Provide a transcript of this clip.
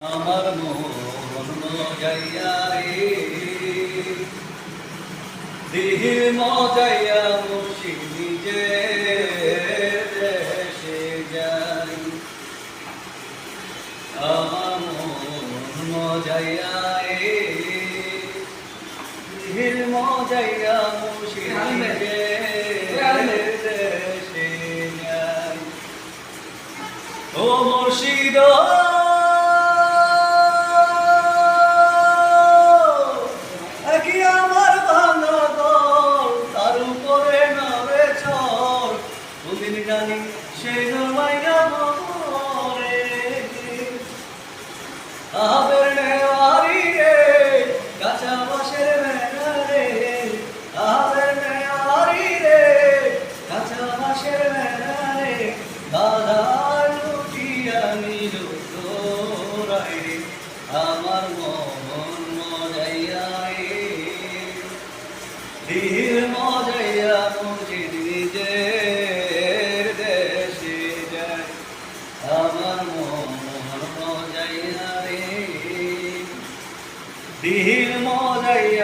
আমার মন যাইয়া মজাইয়া মুর্শি নিজে দেশে যাই। আমার মন মজাইয়া দিহির মজাইয়া মুর্শি নিজে দেশে যাই। ও মুর্শিদ কোনদিন জানি সে মাইয়া মরে আবের নেওয়ারি রে, কাঁচা বাসের মেলা রে। আবের নেওয়ারি রে, কাঁচা বাসের মেলা রে। দাদা লুটিয়া নিল তোরাই রে, আমার মন মজাইয়া রে ধীর ধীর মজাইয়া